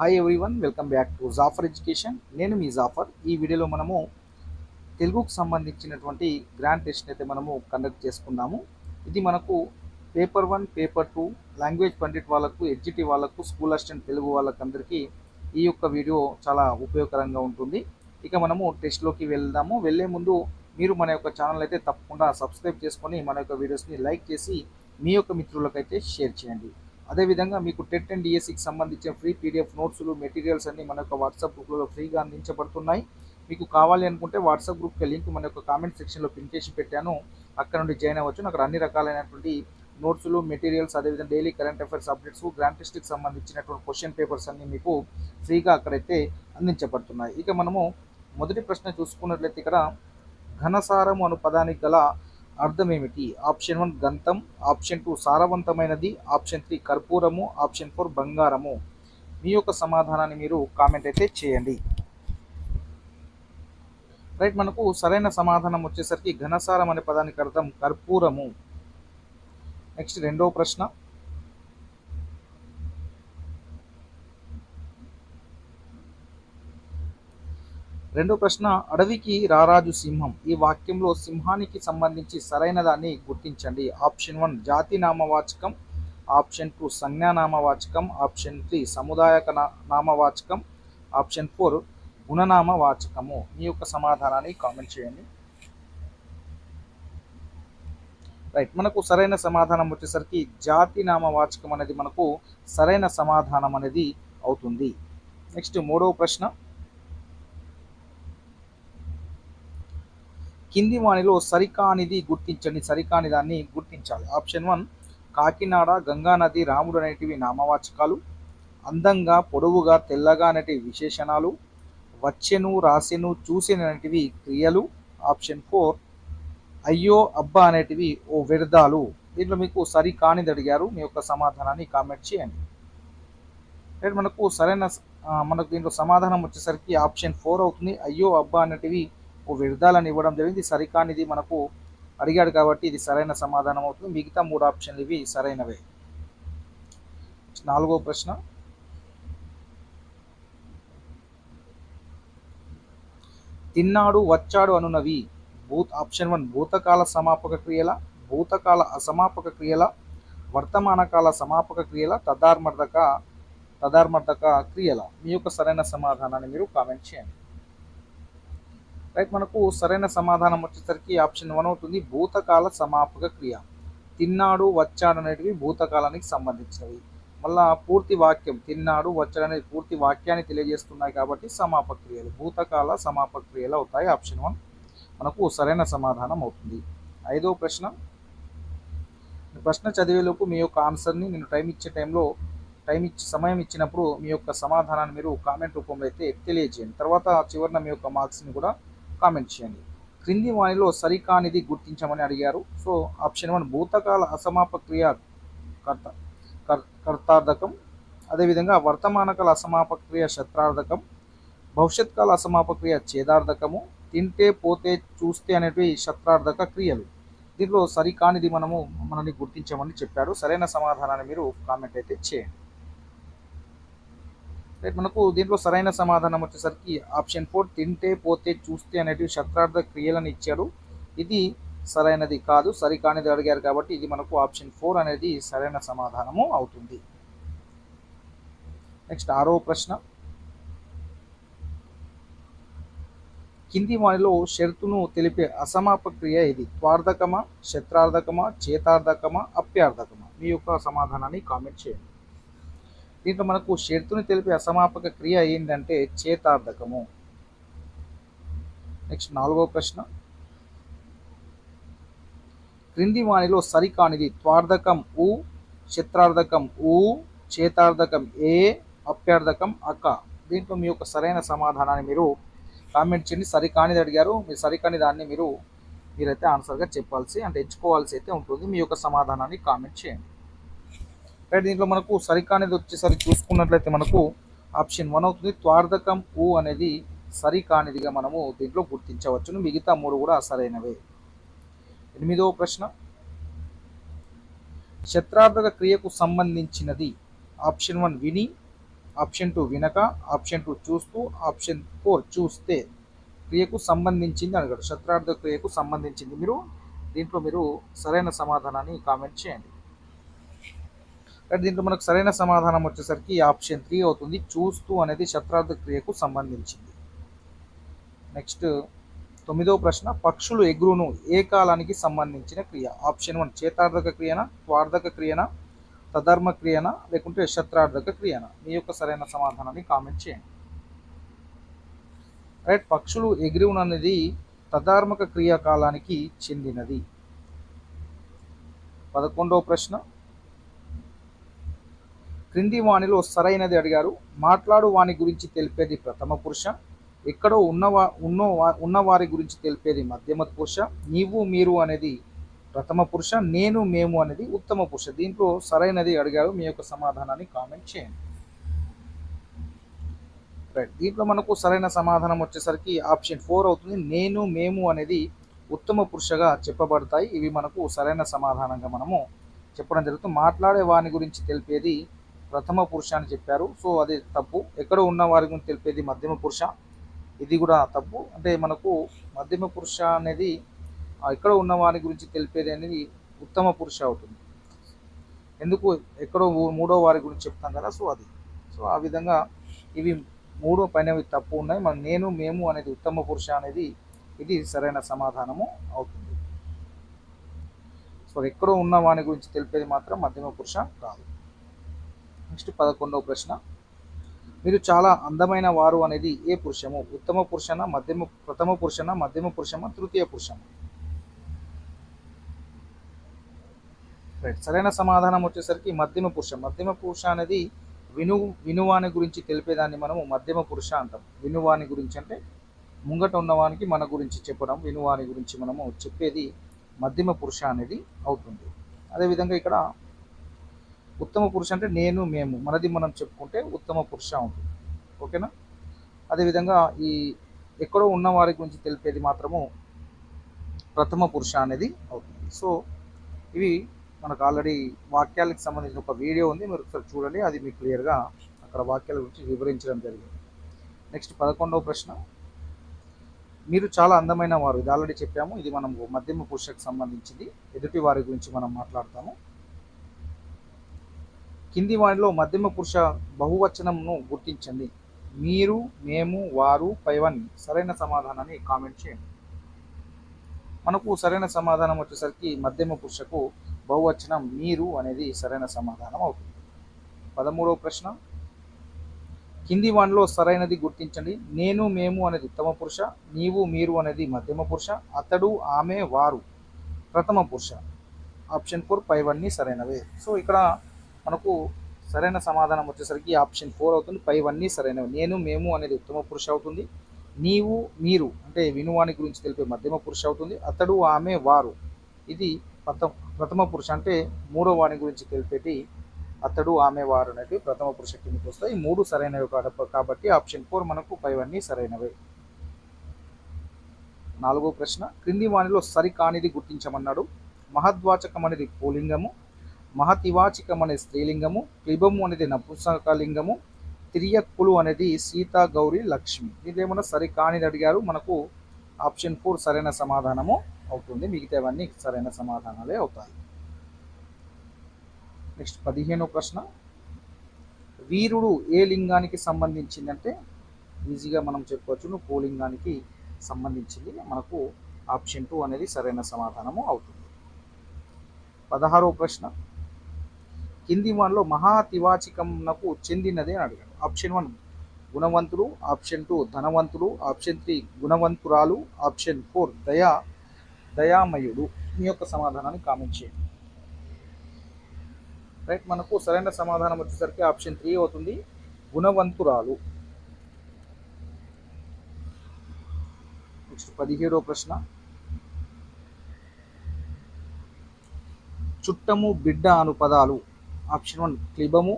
Hi everyone welcome back to Jafar education నేను మీ జాఫర్ ఈ వీడియోలో మనము తెలుగుకు సంబంధించినటువంటి గ్రాండ్ టెస్ట్ని అయితే మనము కండక్ట్ చేసుకున్నాము ఇది మనకు paper one paper two language pandit వాళ్ళకు ఎడ్జిటి వాళ్ళకు స్కూల్ అసిస్టెంట్ తెలుగు వాళ్ళకందరికీ ఈ యొక్క వీడియో చాలా ఉపయోగకరంగా ఉంటుంది. ఇక మనము టెస్ట్లోకి వెళ్దాము. వెళ్ళే ముందు మీరు మన యొక్క ఛానల్ అయితే తప్పకుండా సబ్స్క్రైబ్ చేసుకొని మన యొక్క వీడియోస్ని లైక్ చేసి మీ యొక్క మిత్రులకైతే షేర్ చేయండి. అదేవిధంగా మీకు టెట్ అండ్ డిఎస్సికి సంబంధించిన ఫ్రీ పీడిఎఫ్ నోట్స్లు మెటీరియల్స్ అన్ని మన యొక్క వాట్సాప్ గ్రూప్లో ఫ్రీగా అందించబడుతున్నాయి. మీకు కావాలి అనుకుంటే వాట్సాప్ గ్రూప్కి లింక్ మన యొక్క కామెంట్ సెక్షన్లో పిన్ చేసి పెట్టాను. అక్కడ నుండి జాయిన్ అవ్వచ్చు. అక్కడ అన్ని రకాలైనటువంటి నోట్స్లు మెటీరియల్స్ అదేవిధంగా daily current affairs updates grand టెస్ట్కి సంబంధించినటువంటి క్వశ్చన్ పేపర్స్ అన్ని మీకు ఫ్రీగా అక్కడైతే అందించబడుతున్నాయి. ఇక మనము మొదటి ప్రశ్న చూసుకున్నట్లయితే ఇక్కడ ఘనసారం అను పదానికి గల అర్థం ఏమిటి ఆప్షన్ వన్ గంతం ఆప్షన్ టూ సారవంతమైనది ఆప్షన్ త్రీ కర్పూరము ఆప్షన్ ఫోర్ బంగారము. మీ యొక్క సమాధానాన్ని మీరు కామెంట్ అయితే చేయండి. రైట్ మనకు సరైన సమాధానం వచ్చేసరికి ఘనసారం అనే పదానికి అర్థం కర్పూరము. నెక్స్ట్ రెండవ ప్రశ్న. రెండో ప్రశ్న అడవికి రారాజు సింహం. ఈ వాక్యంలో సింహానికి సంబంధించి సరైన దాన్ని గుర్తించండి. ఆప్షన్ వన్ జాతి నామవాచకం. ఆప్షన్ టూ సంజ్ఞానామవాచకం ఆప్షన్ త్రీ సముదాయక నా- నామవాచకం. ఆప్షన్ ఫోర్ గుణనామ వాచకము మీ యొక్క సమాధానాన్ని కామెంట్ చేయండి. రైట్ మనకు సరైన సమాధానం వచ్చేసరికి జాతి నామవాచకం అనేది మనకు సరైన సమాధానం అనేది అవుతుంది. నెక్స్ట్ మూడవ ప్రశ్న కింది వాణిలో సరికానిది గుర్తించండి సరికాని దాన్ని గుర్తించాలి. ఆప్షన్ వన్ కాకినాడ గంగా నది రాముడు అనేటివి నామవాచకాలు అందంగా పొడవుగా తెల్లగా అనేటివి విశేషణాలు వచ్చెను రాసెను చూసెను అనేటివి క్రియలు. ఆప్షన్ ఫోర్ అయ్యో అబ్బా అనేటివి ఓ వ్యర్థాలు. దీంట్లో మీకు సరి కానిది అడిగారు. మీ యొక్క సమాధానాన్ని కామెంట్ చేయండి. రైట్ మనకు సరైన మనకు దీంట్లో సమాధానం వచ్చేసరికి ఆప్షన్ ఫోర్ అవుతుంది. అయ్యో అబ్బా అనేటివి వ్యర్థాలను ఇవ్వడం జరిగింది. సరికానిది మనకు అడిగాడు కాబట్టి ఇది సరైన సమాధానం అవుతుంది. మిగతా మూడు ఆప్షన్లు ఇవి సరైనవే. నాలుగో ప్రశ్న. తిన్నాడు వచ్చాడు అనునవి. భూత్ ఆప్షన్ వన్ భూతకాల సమాపక క్రియల భూతకాల అసమాపక క్రియల వర్తమాన కాల సమాపక క్రియల తదార్మర్దక తదార్మర్దక క్రియల. మీ యొక్క సరైన సమాధానాన్ని మీరు కామెంట్ చేయండి. రైట్ మనకు సరైన సమాధానం వచ్చేసరికి ఆప్షన్ వన్ అవుతుంది భూతకాల సమాపక క్రియ. తిన్నాడు వచ్చాడు అనేటివి భూతకాలానికి సంబంధించినవి. మళ్ళా పూర్తి వాక్యం తిన్నాడు వచ్చాడు అనేది పూర్తి వాక్యాన్ని తెలియజేస్తున్నాయి కాబట్టి సమాపక క్రియలు. భూతకాల సమాపక క్రియలు అవుతాయి ఆప్షన్ వన్ మనకు సరైన సమాధానం అవుతుంది. ఐదో ప్రశ్న. ప్రశ్న చదివేలోపు మీ యొక్క ఆన్సర్ని నేను టైం ఇచ్చే టైంలో టైం ఇచ్చి సమయం ఇచ్చినప్పుడు మీ యొక్క సమాధానాన్ని మీరు కామెంట్ రూపంలో అయితే తెలియజేయండి. తర్వాత చివరిన మీ యొక్క మార్క్స్ని కూడా కామెంట్ చేయండి. క్రింది వాణిలో సరికానిది గుర్తించమని అడిగారు. సో ఆప్షన్ వన్ భూతకాల అసమాపక్రియ కర్త కర్- కర్తార్థకం. అదేవిధంగా వర్తమానకాల అసమాపక్రియ శత్రార్థకం. భవిష్యత్ కాల అసమాపక్రియ ఛేదార్థకము. తింటే పోతే చూస్తే అనేటివి శత్రార్థక క్రియలు. దీంట్లో సరికానిది మనము మనల్ని గుర్తించమని చెప్పారు. సరైన సమాధానాన్ని మీరు కామెంట్ అయితే చేయండి. రైట్ మనకు దీంట్లో సరైన సమాధానం వచ్చేసరికి ఆప్షన్ ఫోర్ తింటే పోతే చూస్తే అనేటివి శత్రార్థ క్రియలను ఇచ్చాడు ఇది సరైనది కాదు సరికానిది అడిగారు కాబట్టి ఇది మనకు ఆప్షన్ ఫోర్ అనేది సరైన సమాధానము అవుతుంది. నెక్స్ట్ ఆరో ప్రశ్న. కింది వానిలో షరతును తెలిపే అసమాప క్రియ ఇది త్వార్థకమా శత్రార్థకమా చేతార్థకమా అప్యార్థకమా మీ యొక్క సమాధానాన్ని కామెంట్ చేయండి. దీంట్లో మనకు షరతుని తెలిపే అసమాపక క్రియ ఏంటంటే చేతార్థకము. నెక్స్ట్ నాలుగో ప్రశ్న. క్రింది వాణిలో సరికానిది త్వార్థకం ఉ చిత్రార్థకం ఉ చేతార్థకం ఏ అప్యార్థకం అక్క దీంట్లో మీ యొక్క సరైన సమాధానాన్ని మీరు కామెంట్ చేయండి. సరికానిది అడిగారు. మీరు సరికాని దాన్ని మీరు మీరైతే ఆన్సర్గా చెప్పాల్సి అంటే ఎంచుకోవాల్సి అయితే ఉంటుంది. మీ యొక్క సమాధానాన్ని కామెంట్ చేయండి. రైట్ దీంట్లో మనకు సరికానిది వచ్చేసరికి చూసుకున్నట్లయితే మనకు ఆప్షన్ వన్ అవుతుంది. త్వార్థకం ఊ అనేది సరికానిదిగా మనము దీంట్లో గుర్తించవచ్చును. మిగతా మూడు కూడా సరైనవే. ఎనిమిదవ ప్రశ్న. శత్రార్థక క్రియకు సంబంధించినది ఆప్షన్ వన్ విని ఆప్షన్ టూ వినక ఆప్షన్ టూ చూస్తూ ఆప్షన్ ఫోర్ చూస్తే క్రియకు సంబంధించింది అడిగాడు శత్రార్థ క్రియకు సంబంధించింది. మీరు దీంట్లో మీరు సరైన సమాధానాన్ని కామెంట్ చేయండి. అయితే దీంట్లో మనకు సరైన సమాధానం వచ్చేసరికి ఆప్షన్ త్రీ అవుతుంది. చూస్తూ అనేది శత్రార్థ క్రియకు సంబంధించింది. నెక్స్ట్ తొమ్మిదవ ప్రశ్న పక్షులు ఎగురును ఏ కాలానికి సంబంధించిన క్రియ? ఆప్షన్ వన్ చేతార్థక క్రియనా వార్ధక క్రియనా తధర్మ క్రియనా లేకుంటే శత్రార్థక క్రియనా? మీ యొక్క సరైన సమాధానాన్ని కామెంట్ చేయండి. రైట్ పక్షులు ఎగురును అనేది తధార్మక క్రియాకాలానికి చెందినది. పదకొండవ ప్రశ్న క్రింది వాణిలో సరైనది అడిగారు. మాట్లాడు వాని గురించి తెలిపేది ప్రథమ పురుష ఎక్కడో ఉన్నవా ఉన్నో ఉన్నవారి గురించి తెలిపేది మధ్యమ పురుష నీవు మీరు అనేది ప్రథమ పురుష నేను మేము అనేది ఉత్తమ పురుష. దీంట్లో సరైనది అడిగారు. మీ యొక్క సమాధానాన్ని కామెంట్ చేయండి. రైట్ దీంట్లో మనకు సరైన సమాధానం వచ్చేసరికి ఆప్షన్ ఫోర్ అవుతుంది. నేను మేము అనేది ఉత్తమ పురుషగా చెప్పబడతాయి. ఇవి మనకు సరైన సమాధానంగా మనము చెప్పడం జరుగుతుంది. మాట్లాడే వాని గురించి తెలిపేది ప్రథమ పురుష అని చెప్పారు. సో అది తప్పు. ఎక్కడ ఉన్న వారి గురించి తెలిపేది మధ్యమ పురుష. ఇది కూడా తప్పు. అంటే మనకు మధ్యమ పురుష అనేది ఎక్కడ ఉన్న వారి గురించి తెలిపేది అనేది ఉత్తమ పురుష అవుతుంది. ఎందుకు? ఎక్కడో మూడో వారి గురించి చెప్తాం కదా. సో అది. సో ఆ విధంగా ఇవి మూడో పైనవి తప్పు ఉన్నాయి. మన నేను మేము అనేది ఉత్తమ పురుష అనేది ఇది సరైన సమాధానము అవుతుంది. సో ఎక్కడో ఉన్న వాని గురించి తెలిపేది మాత్రం మధ్యమ పురుష కాదు. నెక్స్ట్ పదకొండవ ప్రశ్న. మీరు చాలా అందమైన వారు అనేది ఏ పురుషము? ఉత్తమ పురుషన మధ్యమ ప్రథమ పురుషన మధ్యమ పురుషమ తృతీయ పురుషమ? రైట్ సరైన సమాధానం వచ్చేసరికి మధ్యమ పురుష. మధ్యమ పురుష అనేది విను వినువాని గురించి తెలిపేదాన్ని మనము మధ్యమ పురుష అంటాం. వినువాని గురించి అంటే ముంగట ఉన్నవానికి మన గురించి చెప్పడం వినువాని గురించి మనము చెప్పేది మధ్యమ పురుష అనేది అవుతుంది. అదేవిధంగా ఇక్కడ ఉత్తమ పురుష అంటే నేను మేము. మనది మనం చెప్పుకుంటే ఉత్తమ పురుష ఉంటుంది. ఓకేనా? అదేవిధంగా ఈ ఎక్కడో ఉన్న వారి గురించి తెలిపేది మాత్రము ప్రథమ పురుష అనేది అవుతుంది. సో ఇవి మనకు ఆల్రెడీ వాక్యాలకు సంబంధించిన ఒక వీడియో ఉంది. మీరు ఒకసారి చూడండి. అది మీకు క్లియర్గా అక్కడ వాక్యాల గురించి వివరించడం జరిగింది. నెక్స్ట్ పదకొండవ ప్రశ్న. మీరు చాలా అందమైన వారు. ఇది ఆల్రెడీ చెప్పాము. ఇది మనం మధ్యమ పురుషకు సంబంధించింది. ఎదుటి వారి గురించి మనం మాట్లాడతాము. కింది వాణిలో మధ్యమ పురుష బహువచనంను గుర్తించండి. మీరు మేము వారు పైవన్ సరైన సమాధానాన్ని కామెంట్ చేయండి. మనకు సరైన సమాధానం వచ్చేసరికి మధ్యమ పురుషకు బహువచనం మీరు అనేది సరైన సమాధానం అవుతుంది. పదమూడవ ప్రశ్న. కింది వాణిలో సరైనది గుర్తించండి. నేను మేము అనేది ఉత్తమ పురుష నీవు మీరు అనేది మధ్యమ పురుష అతడు ఆమె వారు ప్రథమ పురుష. ఆప్షన్ ఫోర్ పైవన్నీ సరైనవే. సో ఇక్కడ మనకు సరైన సమాధానం వచ్చేసరికి ఆప్షన్ ఫోర్ అవుతుంది పైవన్నీ సరైనవి. నేను మేము అనేది ఉత్తమ పురుష అవుతుంది. నీవు మీరు అంటే వినువాని గురించి తెలిపే మధ్యమ పురుష అవుతుంది. అతడు ఆమె వారు. ఇది ప్రథమ ప్రథమ పురుష అంటే మూడో వాణి గురించి తెలిపేటి అతడు ఆమె వారు అనేవి ప్రథమ పురుష కిందకి వస్తాయి. మూడు సరైనవి కాడ- కాబట్టి ఆప్షన్ ఫోర్ మనకు పైవన్నీ సరైనవే. నాలుగో ప్రశ్న క్రింది వాణిలో సరికానిది గుర్తించమన్నాడు. మహద్వాచకం అనేది పోలింగము. మహతివాచికం అనేది స్త్రీలింగము క్లిబము అనేది నపుంసకలింగము తిరియక్కులు అనేది సీతా గౌరీ లక్ష్మి. దీంట్లో ఏమన్నా సరికానిది అడిగారు మనకు ఆప్షన్ ఫోర్ సరైన సమాధానము అవుతుంది. మిగతావన్నీ సరైన సమాధానాలే అవుతాయి. నెక్స్ట్ పదిహేనో ప్రశ్న. వీరుడు ఏ లింగానికి సంబంధించిందంటే ఈజీగా మనం చెప్పవచ్చు పూలింగానికి సంబంధించింది. మనకు ఆప్షన్ టూ అనేది సరైన సమాధానము అవుతుంది. పదహారో ప్రశ్న. కింది వన్లో మహాతివాచికంనకు చెందినది అని అడిగాడు. ఆప్షన్ వన్ గుణవంతులు. ఆప్షన్ టూ ధనవంతులు. ఆప్షన్ త్రీ గుణవంతురాలు. ఆప్షన్ ఫోర్ దయా దయామయుడు. మీ యొక్క సమాధానాన్ని కామెంట్ చేయండి. రైట్ మనకు సరైన సమాధానం వచ్చేసరికి ఆప్షన్ త్రీ అవుతుంది గుణవంతురాలు. నెక్స్ట్ పదిహేడో ప్రశ్న. చుట్టము బిడ్డ అను పదాలు. Option one క్లిబము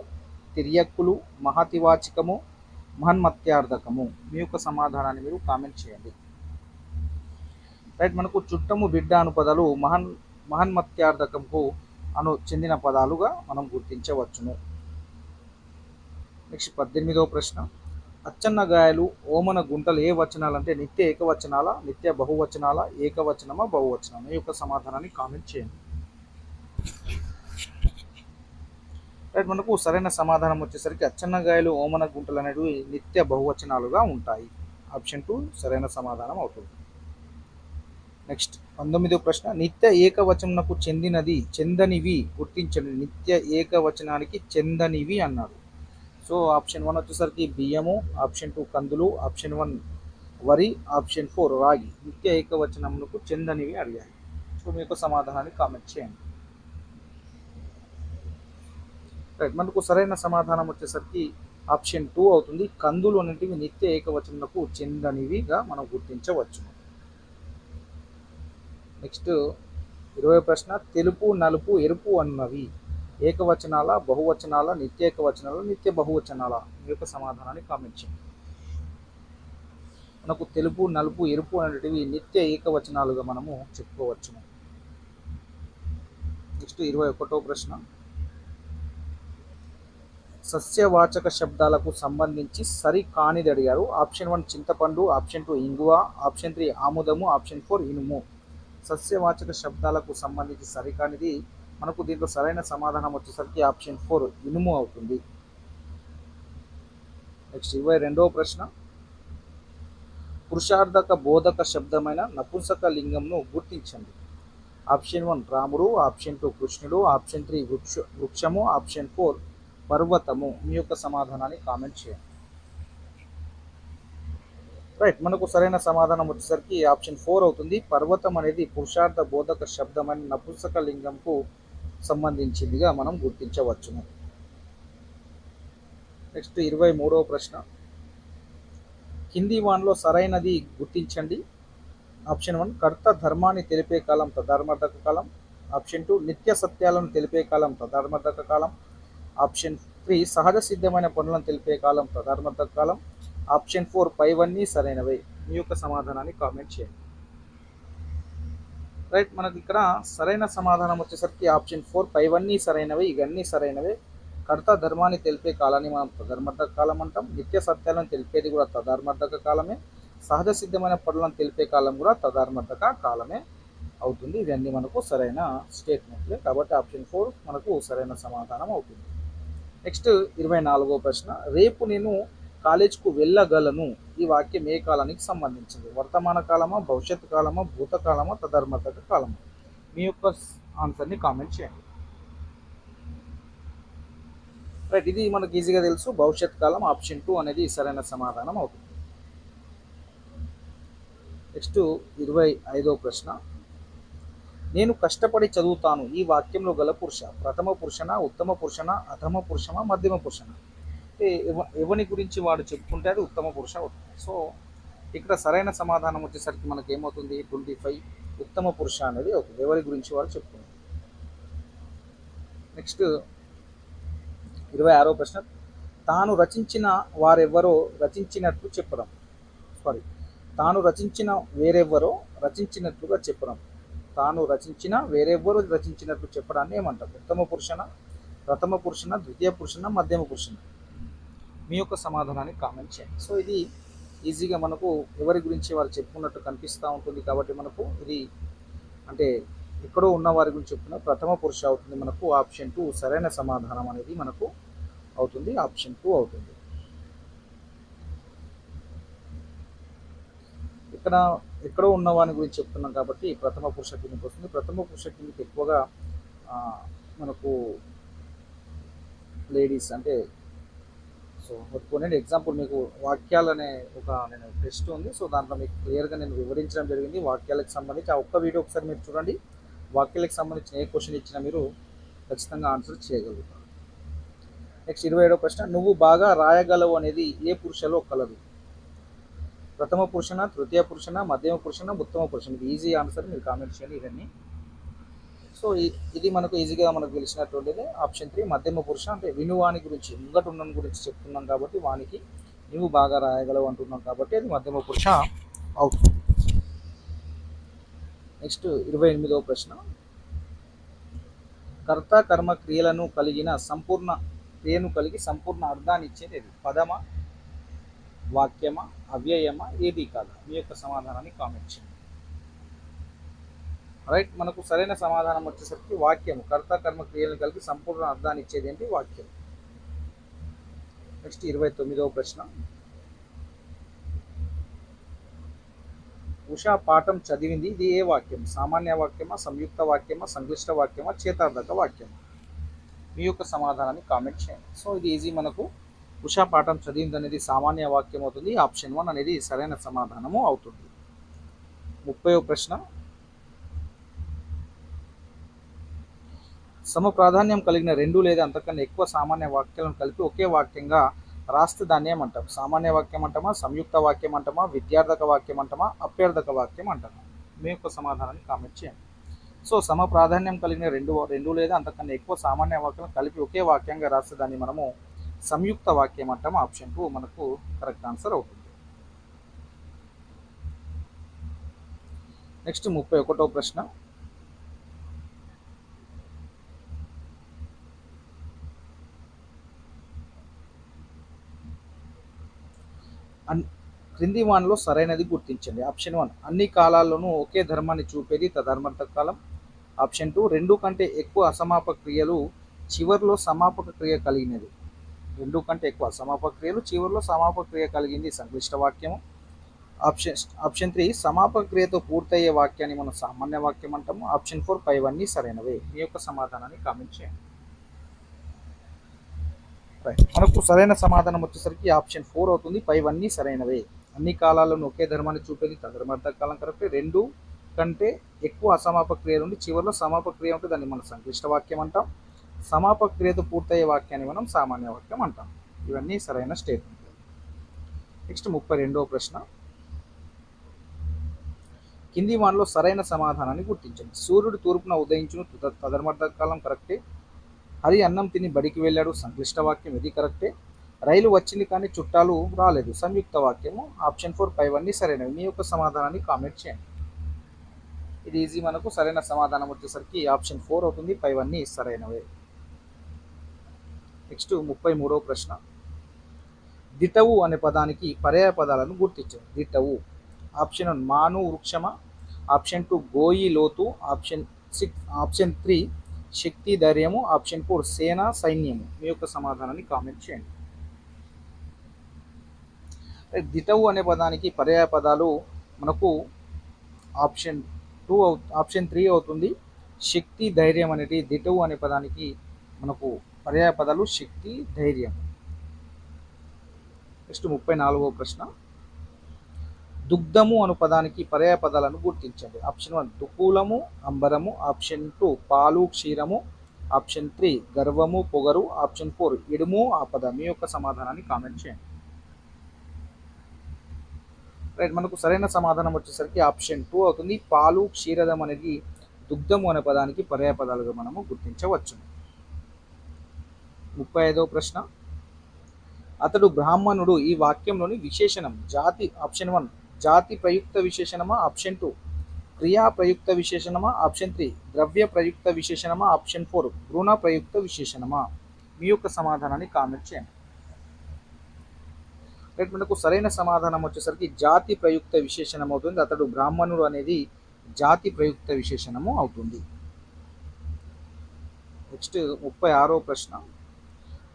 తిరియక్కులు మహతివాచకము మహన్మత్యార్థకము. మీ యొక్క సమాధానాన్ని మీరు కామెంట్ చేయండి. రైట్ మనకు చుట్టము బిడ్డ అను పదాలు మహన్ మహన్మత్యార్థకంకు అను చెందిన పదాలుగా మనం గుర్తించవచ్చును. నెక్స్ట్ పద్దెనిమిదవ ప్రశ్న. అచ్చన్న గాయలు ఓమన గుంటలు ఏ వచనాలంటే నిత్య ఏకవచనాల నిత్య బహువచనాల ఏకవచనమా బహువచనమా? ఈ యొక్క సమాధానాన్ని కామెంట్ చేయండి. రైట్ మనకు సరైన సమాధానం వచ్చేసరికి అచ్చన్నగాయలు ఓమన గుంటలు అనేవి నిత్య బహువచనాలుగా ఉంటాయి. ఆప్షన్ టూ సరైన సమాధానం అవుతుంది. నెక్స్ట్ పంతొమ్మిదో ప్రశ్న నిత్య ఏకవచనకు చెందినది చెందనివి గుర్తించండి నిత్య ఏకవచనానికి చెందనివి అన్నాడు సో ఆప్షన్ వన్ వచ్చేసరికి బియ్యము ఆప్షన్ టూ కందులు ఆప్షన్ వన్ వరి ఆప్షన్ ఫోర్ రాగి. నిత్య ఏకవచనమునకు చెందనివి అడిగాయి సో మీ యొక్క సమాధానాన్ని కామెంట్ చేయండి. రైట్ మనకు సరైన సమాధానం వచ్చేసరికి ఆప్షన్ టూ అవుతుంది. కందులు అనేటివి నిత్య ఏకవచనకు చెందనివిగా మనం గుర్తించవచ్చు. నెక్స్ట్ ఇరవై ప్రశ్న తెలుపు నలుపు ఎరుపు అన్నవి ఏకవచనాల బహువచనాల నిత్యేకవచనాల నిత్య బహువచనాల? మీ యొక్క సమాధానాన్ని కామెంట్ చేయండి. మనకు తెలుపు నలుపు ఎరుపు అనేటివి నిత్య ఏకవచనాలుగా మనము చెప్పుకోవచ్చు. నెక్స్ట్ ఇరవై ఒకటో ప్రశ్న సస్యవాచక శబ్దాలకు సంబంధించి సరి కానిది అడిగారు ఆప్షన్ వన్ చింతపండు ఆప్షన్ టూ ఇంగువ ఆప్షన్ త్రీ ఆముదము ఆప్షన్ ఫోర్ ఇనుము. సస్యవాచక శబ్దాలకు సంబంధించి సరికానిది మనకు దీంట్లో సరైన సమాధానం వచ్చేసరికి ఆప్షన్ ఫోర్ ఇనుము అవుతుంది. నెక్స్ట్ ఇరవై రెండవ ప్రశ్న. పురుషార్థక బోధక శబ్దమైన నపుంసక లింగంను గుర్తించండి. ఆప్షన్ వన్ రాముడు ఆప్షన్ టూ కృష్ణుడు ఆప్షన్ త్రీ వృక్ష వృక్షము ఆప్షన్ ఫోర్ పర్వతము మీ యొక్క సమాధానాన్ని కామెంట్ చేయండి. రైట్ మనకు సరైన సమాధానం వచ్చేసరికి ఆప్షన్ ఫోర్ అవుతుంది. పర్వతం అనేది పురుషార్థ బోధక శబ్దమైన నపుంసక లింగంకు సంబంధించిందిగా మనం గుర్తించవచ్చును. నెక్స్ట్ ఇరవై మూడవ ప్రశ్న. హిందీ వాన్లో సరైనది గుర్తించండి. ఆప్షన్ వన్ కర్త ధర్మాన్ని తెలిపే కాలం తదార్మర్థక కాలం. ఆప్షన్ టూ నిత్య సత్యాలను తెలిపే కాలం తదార్మర్థక కాలం. ఆప్షన్ త్రీ సహజ సిద్ధమైన పనులను తెలిపే కాలం తదార్మర్థక కాలం. ఆప్షన్ ఫోర్ పైవన్నీ సరైనవే. మీ యొక్క సమాధానాన్ని కామెంట్ చేయండి. రైట్ మనకి ఇక్కడ సరైన సమాధానం వచ్చేసరికి ఆప్షన్ ఫోర్ పైవన్నీ సరైనవే ఇవన్నీ సరైనవే. కర్త ధర్మాన్ని తెలిపే కాలాన్ని మనం తదర్మర్థక కాలం అంటాం. నిత్య సత్యాలను తెలిపేది కూడా తదార్మర్థక కాలమే. సహజ సిద్ధమైన పనులను తెలిపే కాలం కూడా తదార్మర్థక కాలమే అవుతుంది. ఇవన్నీ మనకు సరైన స్టేట్మెంట్లే కాబట్టి ఆప్షన్ ఫోర్ మనకు సరైన సమాధానం అవుతుంది. నెక్స్ట్ ఇరవై నాలుగో ప్రశ్న రేపు నేను కాలేజ్కు వెళ్ళగలను. ఈ వాక్యం ఏ కాలానికి సంబంధించింది? వర్తమాన కాలమా భవిష్యత్ కాలమా భూతకాలమా తదర్మర్థక కాలమా? మీ యొక్క ఆన్సర్ని కామెంట్ చేయండి. రైట్ ఇది మనకి ఈజీగా తెలుసు. భవిష్యత్ కాలం ఆప్షన్ టూ అనేది సరైన సమాధానం అవుతుంది. నెక్స్ట్ ఇరవై ఐదో ప్రశ్న నేను కష్టపడి చదువుతాను. ఈ వాక్యంలో గల పురుష ప్రథమ పురుషన ఉత్తమ పురుషన అధమ పురుషమా మధ్యమ పురుషన? అంటే ఎవ ఎవని గురించి వాడు చెప్పుకుంటే అది ఉత్తమ పురుష అవుతుంది. సో ఇక్కడ సరైన సమాధానం వచ్చేసరికి మనకి ఏమవుతుంది ట్వంటీ ఫైవ్ ఉత్తమ పురుష అనేది అవుతుంది. ఎవరి గురించి వాడు చెప్పుకుంటారు నెక్స్ట్ ఇరవై ఆరో ప్రశ్న. తాను రచించిన వారెవ్వరో రచించినట్లు చెప్పడం. సారీ తాను రచించిన వేరెవ్వరో రచించినట్లుగా చెప్పడం. తాను రచించిన వేరెవ్వరు రచించినట్లు చెప్పడాన్ని ఏమంటారు? ఉత్తమ పురుషన ప్రథమ పురుషన ద్వితీయ పురుషన మధ్యమ పురుషన? మీ యొక్క సమాధానాన్ని కామెంట్ చేయండి. సో ఇది ఈజీగా మనకు ఎవరి గురించి వారు చెప్పుకున్నట్టు కనిపిస్తూ ఉంటుంది కాబట్టి మనకు ఇది అంటే ఎక్కడో ఉన్న వారి గురించి చెప్పిన ప్రథమ పురుష అవుతుంది మనకు ఆప్షన్ టూ సరైన సమాధానం అనేది మనకు అవుతుంది ఆప్షన్ టూ అవుతుంది. ఇక్కడ ఎక్కడో ఉన్నవాని గురించి చెప్తున్నాం కాబట్టి ప్రథమ పురుష కిందకి వస్తుంది. ప్రథమ పురుష కిందకి ఎక్కువగా మనకు లేడీస్ అంటే సో నేను ఎగ్జాంపుల్ మీకు వాక్యాలు అనే ఒక నేను టెస్ట్ ఉంది. సో దాంట్లో మీకు క్లియర్గా నేను వివరించడం జరిగింది. వాక్యాలకు సంబంధించి ఆ ఒక్క వీడియో ఒకసారి మీరు చూడండి. వాక్యాలకు సంబంధించిన ఏ క్వశ్చన్ ఇచ్చినా మీరు ఖచ్చితంగా ఆన్సర్ చేయగలుగుతారు. నెక్స్ట్ ఇరవై ఏడో ప్రశ్న నువ్వు బాగా రాయగలవు అనేది ఏ పురుషలో కలదు? ప్రథమ పురుషన తృతీయ పురుషన మధ్యమ పురుషన ఉత్తమ పురుషన. ఇది ఈజీ ఆన్సర్ మీరు కామెంట్ చేయండి ఇవన్నీ. సో ఇది మనకు ఈజీగా మనకు తెలిసినటువంటిది. ఆప్షన్ త్రీ మధ్యమ పురుష అంటే వినువాని గురించి ముంగట ఉన్న గురించి చెప్తున్నాం కాబట్టి వానికి నువ్వు బాగా రాయగలవు అంటున్నాం కాబట్టి అది మధ్యమ పురుష అవుతుంది. నెక్స్ట్ ఇరవై ఎనిమిదవ ప్రశ్న. కర్త కర్మ క్రియలను కలిగిన సంపూర్ణ క్రియను కలిగి సంపూర్ణ అర్థాన్ని ఇచ్చేది ఏది? పదమా వాక్యమా అవ్యయమా ఏది కాదా? మీ యొక్క సమాధానాన్ని కామెంట్ చేయండి. రైట్ మనకు సరైన సమాధానం వచ్చేసరికి వాక్యం కర్త కర్మ క్రియలను కలిపి సంపూర్ణ అర్థాన్ని ఇచ్చేది ఏంటి? వాక్యం. నెక్స్ట్ ఇరవై తొమ్మిదవ ప్రశ్న. ఉషా పాఠం చదివింది. ఇది ఏ వాక్యం సామాన్య వాక్యమా సంయుక్త వాక్యమా సంక్లిష్ట వాక్యమా చేతార్థక వాక్యమా? మీ యొక్క సమాధానాన్ని కామెంట్ చేయండి. సో ఇది ఈజీ మనకు ఉషా పాఠం చదివింది అనేది సామాన్య వాక్యం అవుతుంది. ఆప్షన్ వన్ అనేది సరైన సమాధానము అవుతుంది. ముప్పై ప్రశ్న. సమ ప్రాధాన్యం కలిగిన రెండు లేదా అంతకన్నా ఎక్కువ సామాన్య వాక్యాలను కలిపి ఒకే వాక్యంగా రాస్తే దాన్ని ఏమంటాం సామాన్య వాక్యం అంటామా సంయుక్త వాక్యం అంటామా విద్యార్థక వాక్యం అంటామా అభ్యర్థక వాక్యం అంటామా? మీ యొక్క సమాధానాన్ని కామెంట్ చేయండి. సో సమ ప్రాధాన్యం కలిగిన రెండు రెండు లేదా అంతకన్నా ఎక్కువ సామాన్య వాక్యం కలిపి ఒకే వాక్యంగా రాస్తే దాన్ని మనము సంయుక్త వాక్యం అంటాము ఆప్షన్ టూ మనకు కరెక్ట్ ఆన్సర్ అవుతుంది. నెక్స్ట్ ముప్పై ఒకటో ప్రశ్న. అన్ క్రింది వాన్లో సరైనది గుర్తించండి. ఆప్షన్ వన్ అన్ని కాలాల్లోనూ ఒకే ధర్మాన్ని చూపేది తదర్మర్థ కాలం. ఆప్షన్ టూ రెండు కంటే ఎక్కువ అసమాపక క్రియలు చివరిలో సమాపక క్రియ కలిగినది. రెండు కంటే ఎక్కువ సమాపక్రియలు చివరిలో సమాపక్రియ కలిగింది సంక్లిష్ట వాక్యము. ఆప్షన్ ఆప్షన్ త్రీ సమాపక్రియతో పూర్తయ్యే వాక్యాన్ని మనం సామాన్య వాక్యం అంటాము. ఆప్షన్ ఫోర్ పైవన్నీ సరైనవే. మీ యొక్క సమాధానాన్ని కామెంట్ చేయండి. రైట్ మనకు సరైన సమాధానం వచ్చేసరికి ఆప్షన్ ఫోర్ అవుతుంది పైవన్నీ సరైనవే. అన్ని కాలాల్లోనూ ఒకే ధర్మాన్ని చూపేది తదర్మర్థ కాలం కరెక్ట్. రెండు కంటే ఎక్కువ అసమాపక్రియ ఉండి నుండి చివరిలో సమాపక్రియ ఉంటే దాన్ని మనం సంక్లిష్ట వాక్యం అంటాం. సమాపక్రియతో పూర్తయ్యే వాక్యాన్ని మనం సామాన్య వాక్యం అంటాం. ఇవన్నీ సరైన స్టేట్మెంట్ నెక్స్ట్ ముప్పై రెండవ ప్రశ్న. కింది వానలో సరైన సమాధానాన్ని గుర్తించండి. సూర్యుడు తూర్పున ఉదయించును తద- కాలం కరెక్టే. హరి అన్నం తిని బడికి వెళ్ళాడు సంక్లిష్ట వాక్యం ఇది కరెక్టే. రైలు వచ్చింది కానీ చుట్టాలు రాలేదు. సంయుక్త వాక్యము ఆప్షన్ ఫోర్ పైవన్నీ సరైనవి. మీ యొక్క సమాధానాన్ని కామెంట్ చేయండి. ఇది ఈజీ మనకు సరైన సమాధానం వచ్చేసరికి ఆప్షన్ ఫోర్ అవుతుంది పైవన్నీ సరైనవే. నెక్స్ట్ ముప్పై మూడవ ప్రశ్న. దిటవు అనే పదానికి పర్యాయ పదాలను గుర్తించండి. దిటవు. ఆప్షన్ వన్ మాను వృక్షమ. ఆప్షన్ టూ గోయి లోతు. ఆప్షన్ సిక్స్ ఆప్షన్ త్రీ శక్తి ధైర్యము. ఆప్షన్ ఫోర్ సేన సైన్యము. మీ యొక్క సమాధానాన్ని కామెంట్ చేయండి. దిటవు అనే పదానికి పర్యాయ పదాలు మనకు ఆప్షన్ టూ అవు ఆప్షన్ త్రీ అవుతుంది. శక్తి ధైర్యం అనేది దిటవు అనే పదానికి మనకు పర్యాయ పదాలు శక్తి ధైర్యం. నెక్స్ట్ ముప్పై నాలుగవ ప్రశ్న. దుగ్ధము అను పదానికి పర్యాయ పదాలను గుర్తించండి. ఆప్షన్ వన్ దుకూలము అంబరము. ఆప్షన్ టూ పాలు క్షీరము. ఆప్షన్ త్రీ గర్వము పొగరు. ఆప్షన్ ఫోర్ ఇడుము ఆపద. మీ యొక్క సమాధానాన్ని కామెంట్ చేయండి. రైట్ మనకు సరైన సమాధానం వచ్చేసరికి ఆప్షన్ టూ అవుతుంది. పాలు క్షీరదం అనేది దుగ్ధము అనే పదానికి పర్యాయ పదాలుగా మనము గుర్తించవచ్చు. ముప్పై ఐదవ ప్రశ్న. అతడు బ్రాహ్మణుడు ఈ వాక్యంలోని విశేషణం. జాతి ఆప్షన్ వన్. జాతి ప్రయుక్త విశేషణమా ఆప్షన్ టూ. క్రియా ప్రయుక్త విశేషణమా ఆప్షన్ త్రీ. ద్రవ్య ప్రయుక్త విశేషణమా ఆప్షన్ ఫోర్. భ్రూణ ప్రయుక్త విశేషణమా. మీ యొక్క సమాధానాన్ని కామెంట్ చేయండి. రైట్ మనకు సరైన సమాధానం వచ్చేసరికి జాతి ప్రయుక్త విశేషణం అవుతుంది. అతడు బ్రాహ్మణుడు అనేది జాతి ప్రయుక్త విశేషణము అవుతుంది. నెక్స్ట్ ముప్పై ఆరో ప్రశ్న.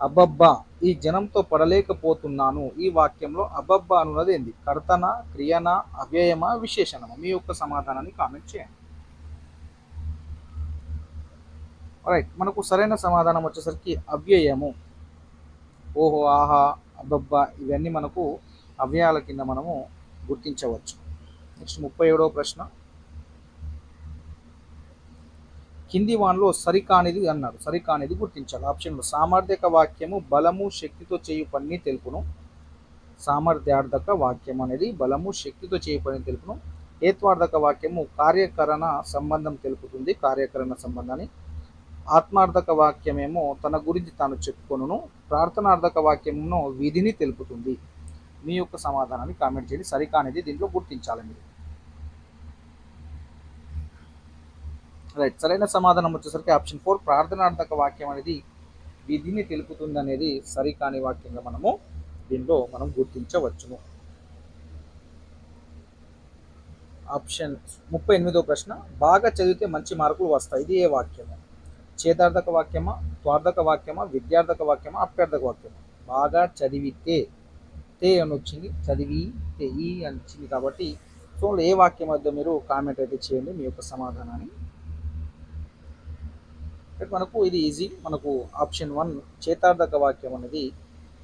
అబ్బబ్బా ఈ జనంతో పడలేకపోతున్నాను. ఈ వాక్యంలో అబ్బబ్బా అనున్నది ఏంది? కర్తన క్రియన అవ్యయమా విశేషణమ? మీ యొక్క సమాధానాన్ని కామెంట్ చేయండి. రైట్ మనకు సరైన సమాధానం వచ్చేసరికి అవ్యయము. ఓహో ఆహా అబ్బబ్బా ఇవన్నీ మనకు అవ్యయాల కింద మనము గుర్తించవచ్చు. నెక్స్ట్ ముప్పై ఏడవ ప్రశ్న. కింది వాన్లో సరికానిది అన్నారు. సరికానిది గుర్తించాలి. ఆప్షన్లో సామర్థ్యక వాక్యము బలము శక్తితో చేయు పనిని తెలుపును. సామర్థ్యార్థక వాక్యం అనేది బలము శక్తితో చేయు పనిని తెలుపును. హేత్వార్థక వాక్యము కార్యకరణ సంబంధం తెలుపుతుంది. కార్యకరణ సంబంధాన్ని. ఆత్మార్థక వాక్యమేమో తన గురించి తాను చెప్పుకొనును. ప్రార్థనార్థక వాక్యమును విధిని తెలుపుతుంది. మీ యొక్క సమాధానాన్ని కామెంట్ చేయండి. సరికానిది దీంట్లో గుర్తించాలి మీరు. రైట్ సరైన సమాధానం వచ్చేసరికి ఆప్షన్ ఫోర్ ప్రార్థనార్థక వాక్యం అనేది విధిని తెలుపుతుంది అనేది సరికాని వాక్యంగా మనము దీనిలో మనం గుర్తించవచ్చును. ఆప్షన్ ముప్పై ఎనిమిదో ప్రశ్న బాగా చదివితే మంచి మార్కులు వస్తాయి. ఇది ఏ వాక్యము? చేతార్థక వాక్యమా త్వార్థక వాక్యమా విద్యార్థక వాక్యమా అప్యార్థక వాక్యమా? బాగా చదివితే తే అని వచ్చింది చదివి తే ఈ అని వచ్చింది కాబట్టి సో ఏ వాక్యం వద్ద మీరు కామెంట్ అయితే చేయండి మీ యొక్క సమాధానాన్ని మనకు ఇది ఈజీ మనకు ఆప్షన్ వన్ చేతార్థక వాక్యం అనేది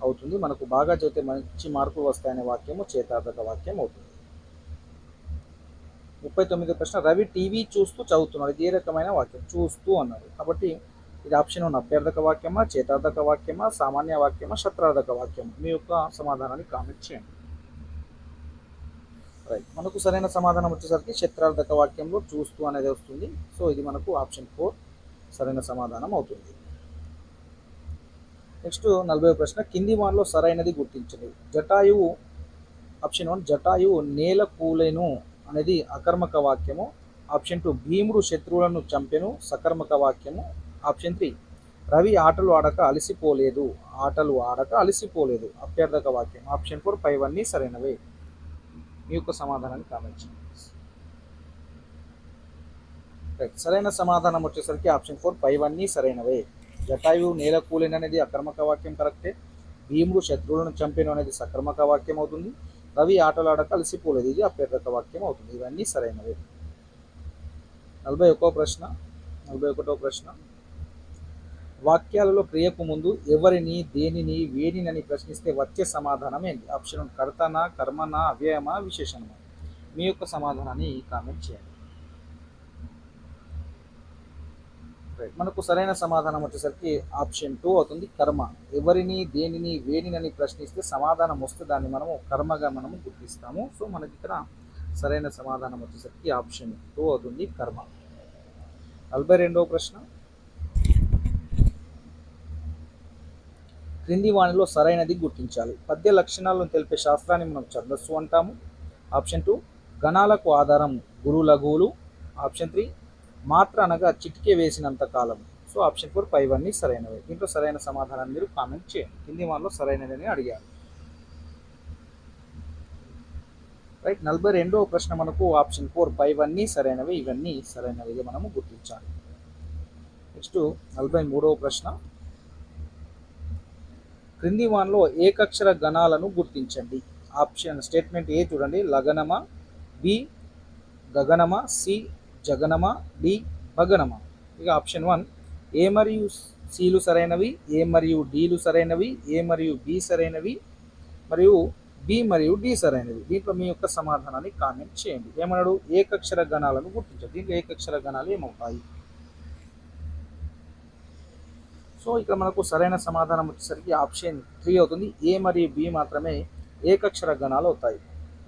అవుతుంది. మనకు బాగా చదివితే మంచి మార్కులు వస్తాయనే వాక్యము చేతార్థక వాక్యం అవుతుంది. ముప్పై తొమ్మిది ప్రశ్న రవి టీవీ చూస్తూ చదువుతున్నాడు. ఇది ఏ రకమైన వాక్యం? చూస్తూ అన్నారు కాబట్టి ఇది ఆప్షన్ వన్ అభ్యర్థక వాక్యమా చేతార్థక వాక్యమా సామాన్య వాక్యమా శత్రార్థక వాక్యమా? మీ యొక్క సమాధానాన్ని కామెంట్ చేయండి. రైట్ మనకు సరైన సమాధానం వచ్చేసరికి శత్రార్థక వాక్యంలో చూస్తూ అనేది వస్తుంది. సో ఇది మనకు ఆప్షన్ ఫోర్ సరైన సమాధానం అవుతుంది. నెక్స్ట్ నలభై ప్రశ్న కింది వానలో సరైనది గుర్తించండి జటాయువు ఆప్షన్ వన్ జటాయువు నేల కూలెను అనేది అకర్మక వాక్యము. ఆప్షన్ టూ భీముడు శత్రువులను చంపెను సకర్మక వాక్యము. ఆప్షన్ త్రీ రవి ఆటలు ఆడక అలసిపోలేదు. ఆటలు ఆడక అలసిపోలేదు. అభ్యర్థక వాక్యం. ఆప్షన్ ఫోర్ ఫైవ్ అన్నీ సరైనవే. మీ యొక్క సమాధానాన్ని కామెంట్ చేయండి రైట్ సరైన సమాధానం వచ్చేసరికి ఆప్షన్ ఫోర్ పైవన్నీ సరైనవే. జటాయు నేల కూలిన అనేది అక్రమక వాక్యం కరెక్టే. భీముడు శత్రువులను చంపిన అనేది సక్రమక వాక్యం అవుతుంది. రవి ఆటలాడ కలిసిపోలేదు ఇది అభ్యర్థక వాక్యం అవుతుంది. ఇవన్నీ సరైనవే. నలభై ఒకటో ప్రశ్న నలభై ఒకటో ప్రశ్న. వాక్యాలలో క్రియకు ముందు ఎవరిని దేనిని వేడినని ప్రశ్నిస్తే వచ్చే సమాధానం ఏంటి? ఆప్షన్ కర్తన కర్మన అవ్యయమా విశేషణమా? మీ యొక్క సమాధానాన్ని కామెంట్ చేయండి. మనకు సరైన సమాధానం వచ్చేసరికి ఆప్షన్ టూ అవుతుంది కర్మ. ఎవరిని దేనిని వేనినని ప్రశ్నిస్తే సమాధానం వస్తే దాన్ని మనము కర్మగా మనము గుర్తిస్తాము. సో మనకి ఇక్కడ సరైన సమాధానం వచ్చేసరికి ఆప్షన్ టూ అవుతుంది కర్మ. నలభై రెండవ ప్రశ్న. క్రింది వాణిలో సరైనది గుర్తించాలి. పద్య లక్షణాలను తెలిపే శాస్త్రాన్ని మనం ఛందస్సు అంటాము. ఆప్షన్ టూ గణాలకు ఆధారం గురు లఘువులు ఆప్షన్ త్రీ మాత్ర అనగా చిటికే వేసినంత కాలం. సో ఆప్షన్ ఫోర్ పై అన్నీ సరైనవి. దీంట్లో సరైన సమాధానాన్ని మీరు కామెంట్ చేయండి. కింది వానిలో సరైనదని అడిగారు. రైట్ నలభై రెండవ ప్రశ్న మనకు ఆప్షన్ ఫోర్ పై వన్ని సరైనవి ఇవన్నీ సరైనవిగా మనము గుర్తించాలి. నెక్స్ట్ నలభై మూడవ ప్రశ్న. క్రింది వాన్లో ఏకక్షర గణాలను గుర్తించండి. ఆప్షన్ స్టేట్మెంట్ ఏ చూడండి. లగనమా బి గగనమా సి జగనమా డి భగనమా ఇక ఆప్షన్ వన్ ఏ మరియు సిలు సరైనవి ఏ మరియు డీలు సరైనవి ఏ మరియు బి సరైనవి మరియు బి మరియు డి సరైనవి. దీంట్లో మీ యొక్క సమాధానాన్ని కామెంట్ చేయండి. ఏమన్నాడు? ఏకక్షర గణాలను గుర్తించండి. దీంట్లో ఏకక్షర గణాలు ఏమవుతాయి? సో ఇక్కడ మనకు సరైన సమాధానం వచ్చేసరికి ఆప్షన్ త్రీ అవుతుంది. ఏ మరియు బి మాత్రమే ఏకక్షర గణాలు అవుతాయి.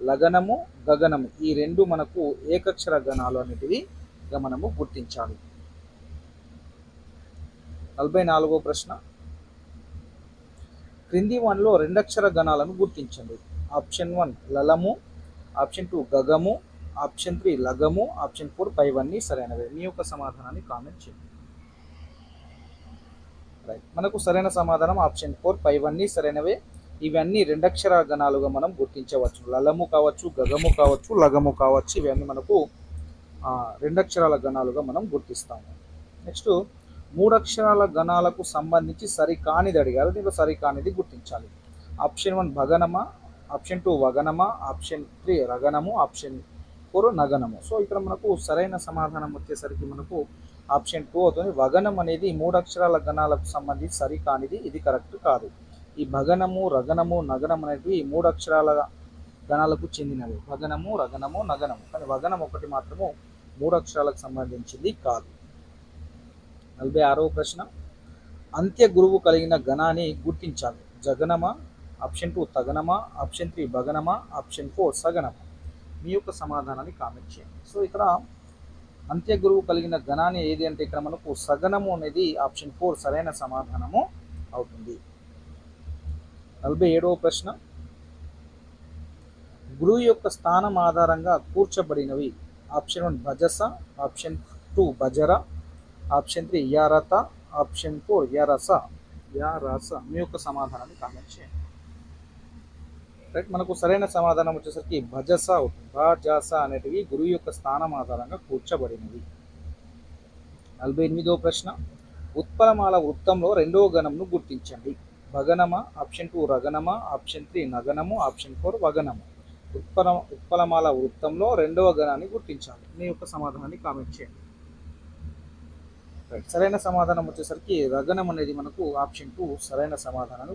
లగనము గగనము ఈ రెండు మనకు ఏకక్షర గణాలు అనేటివి గమనము గుర్తించాలి. నలభై నాలుగో ప్రశ్న. క్రింది వన్లో రెండక్షర గణాలను గుర్తించండి. ఆప్షన్ వన్ లలము ఆప్షన్ టూ గగము ఆప్షన్ త్రీ లగము ఆప్షన్ ఫోర్ పైవన్నీ సరైనవే. మీ యొక్క సమాధానాన్ని కామెంట్ చేయండి. రైట్. మనకు సరైన సమాధానం ఆప్షన్ ఫోర్ పైవన్నీ సరైనవే. ఇవన్నీ రెండక్షర గణాలుగా మనం గుర్తించవచ్చు. లలము కావచ్చు గగము కావచ్చు లగము కావచ్చు ఇవన్నీ మనకు రెండక్షరాల గణాలుగా మనం గుర్తిస్తాము. నెక్స్ట్ మూడక్షరాల గణాలకు సంబంధించి సరికానిది అడిగారు. దీంట్లో సరికానిది గుర్తించాలి. ఆప్షన్ వన్ భగనమా. ఆప్షన్ టూ వగనమా. ఆప్షన్ త్రీ రగనము. ఆప్షన్ ఫోర్ నగనము. సో ఇక్కడ మనకు సరైన సమాధానం వచ్చేసరికి మనకు ఆప్షన్ టూ అవుతుంది. వగనం అనేది మూడు అక్షరాల గణాలకు సంబంధించి సరికానిది. ఇది కరెక్ట్ కాదు. ఈ భగనము రగనము నగనం అనేటివి మూడు అక్షరాల గణాలకు చెందినవి. భగనము రగనము నగనము. కానీ వగనం ఒకటి మాత్రము మూడు అక్షరాలకు సంబంధించింది కాదు. నలభై ఆరవ ప్రశ్న. అంత్య గురువు కలిగిన గణాన్ని గుర్తించాలి. జగనమా ఆప్షన్ టూ తగనమా ఆప్షన్ త్రీ భగనమా ఆప్షన్ ఫోర్ సగనమా? మీ యొక్క సమాధానాన్ని కామెంట్ చేయండి. సో ఇక్కడ అంత్య గురువు కలిగిన గణాన్ని ఏది అంటే ఇక్కడ మనకు సగనము అనేది ఆప్షన్ ఫోర్ సరైన సమాధానము అవుతుంది. నలభై ఏడవ ప్రశ్న. గురువు యొక్క స్థానం ఆధారంగా కూర్చబడినవి ఆప్షన్ వన్ భజస ఆప్షన్ టూ భజర ఆప్షన్ త్రీ యారత ఆప్షన్ ఫోర్ యారస. మీ యొక్క సమాధానాన్ని కామెంట్ చేయండి. రైట్ మనకు సరైన సమాధానం వచ్చేసరికి భజస అవుతుంది భజస అనేటివి గురువు యొక్క స్థానం ఆధారంగా కూర్చబడినవి. నలభై ఎనిమిదో ప్రశ్న. ఉత్పలమాల వృత్తంలో రెండవ గణంను గుర్తించండి. భగనమ ఆప్షన్ టూ రగనమ ఆప్షన్ త్రీ నగనము ఆప్షన్ ఫోర్ వగనము. ఉత్పల ఉత్పలమాల వృత్తంలో రెండవ గణాన్ని గుర్తించాలి. మీ యొక్క సమాధానాన్ని కామెంట్ చేయండి. సరైన సమాధానం వచ్చేసరికి రగనం అనేది మనకు ఆప్షన్ టూ సరైన సమాధానాన్ని